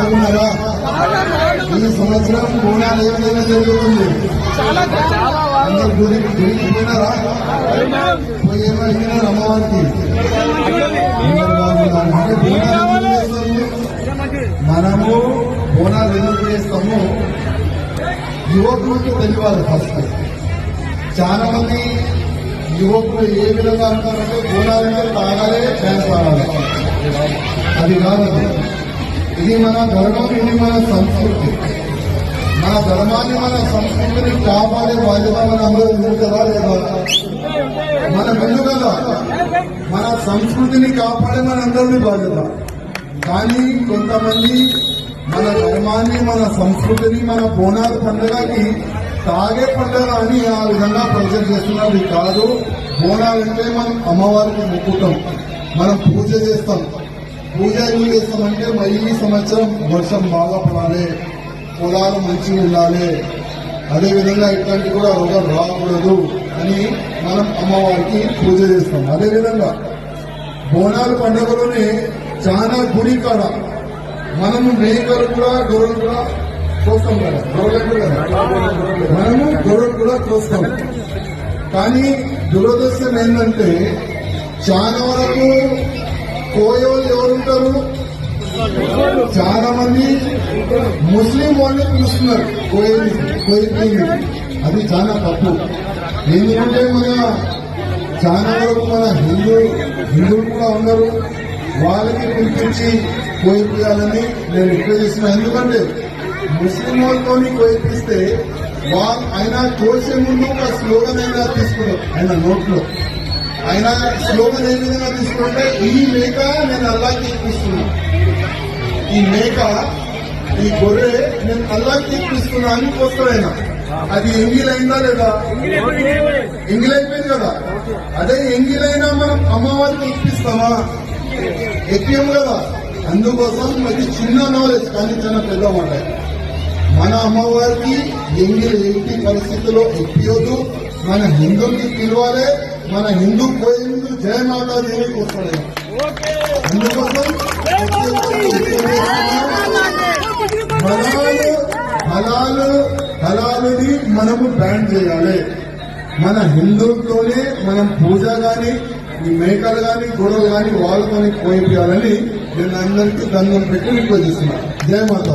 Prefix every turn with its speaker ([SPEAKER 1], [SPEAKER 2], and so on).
[SPEAKER 1] బాగున్నారా? ఈ సంవత్సరం బోనాలు ఏ విధంగా జరుగుతుంది. అందరు గుడి గుడికి పోయినారా పోయి ఏమో అడిగినారు అమ్మవారికి అందరు బాగున్నారు అంటే బోనాలు మనము బోనాలు ఎందుకు చేస్తాము? యువకులకు తెలియాలి ఫస్ట్. చాలా మంది యువకులు ఏ విధంగా అంటారంటే బోనాలంటే తాగాలే డ్యాన్స్ ఆడాలి. అది కాదు. ఇది మన ధర్మం ఇది మన సంస్కృతి. మన ధర్మాన్ని మన సంస్కృతిని కాపాడే బాధ్యత మన అందరూ ఉంది కదా లేదా? మనం ముందు కదా. మన సంస్కృతిని కాపాడే మన అందరినీ బాధ్యత. కానీ కొంతమంది మన ధర్మాన్ని మన సంస్కృతిని మన బోనాల పండుగకి తాగే పండుగ అని ఆ విధంగా ప్రజలు చేస్తున్నారు. కాదు బోనాలంటే మనం అమ్మవారికి మొక్కుతాం. మనం పూజ చేస్తాం. పూజ చేస్తామంటే మళ్ళీ సంవత్సరం వర్షం బాగా పడాలి పొలాలు మంచిగా ఉండాలి. అదేవిధంగా ఇట్లాంటి కూడా రోగం రాకూడదు అని మనం అమ్మవారికి పూజ చేస్తాం. అదేవిధంగా బోనాల పండుగలోనే చాలా గుడి కాడ మనము మేకలు కూడా గొర్రెలు కూడా కోస్తాం కదా. గొర్రెలు కదా. మనము గొర్రెలు కూడా కోస్తాం కానీ దురదృష్టం ఏంటంటే చాలా వరకు కోయోళ్ళు ఎవరుంటారు చాలా మంది ముస్లిం వాళ్ళే పిలుస్తున్నారు. కోయిల్ కోయిల్ అది చాలా తప్పు. ఎందుకంటే మన చాలా వరకు మన హిందూ హిందువులు కూడా ఉన్నారు వాళ్ళకి పిలిపించి కోయిపియాలని నేను రిక్వెస్ట్ చేస్తున్నా. ఎందుకంటే ముస్లిం వాళ్ళతోని కోయిపిస్తే వాళ్ళు ఆయన కోసే ముందు ఒక స్లోగన్ అయినా తీసుకున్నారు ఆయన నోట్లో. ఆయన స్లోగన్ ఏ విధంగా తీసుకుంటే ఈ మేక నేను అల్లాకి ఎక్కిస్తున్నా ఈ మేక ఈ గొర్రె నేను అల్లాకి ఎక్కిస్తున్నా అని పోస్తాడు ఆయన అది అయిందా లేదా? ఎంగిలైపోయింది కదా. అదే ఎంగిలైనా మనం అమ్మవారికి ఎక్కిస్తామా ఎక్కేం కదా. అందుకోసం అది చిన్న నాలెడ్జ్ కానీ చాలా పెద్ద మాట మన అమ్మవారికి ఎంగిల్ ఎట్టి పరిస్థితిలో ఎక్కియొద్దు మన హిందువుకి పిలవాలి. మన హిందూ పోయే ముందు జయ మాతా దేవికి వస్తాడు. అందుకోసం హలాలుని మనము బ్యాన్ చేయాలి. మన హిందువులతోనే మనం పూజ గాని ఈ మేకలు గాని గొడవలు గాని వాళ్ళతోనే కోయిపోయాలని నేను అందరికీ దండం పెట్టి రిక్వెస్ట్ చేస్తున్నా. జయ మాతా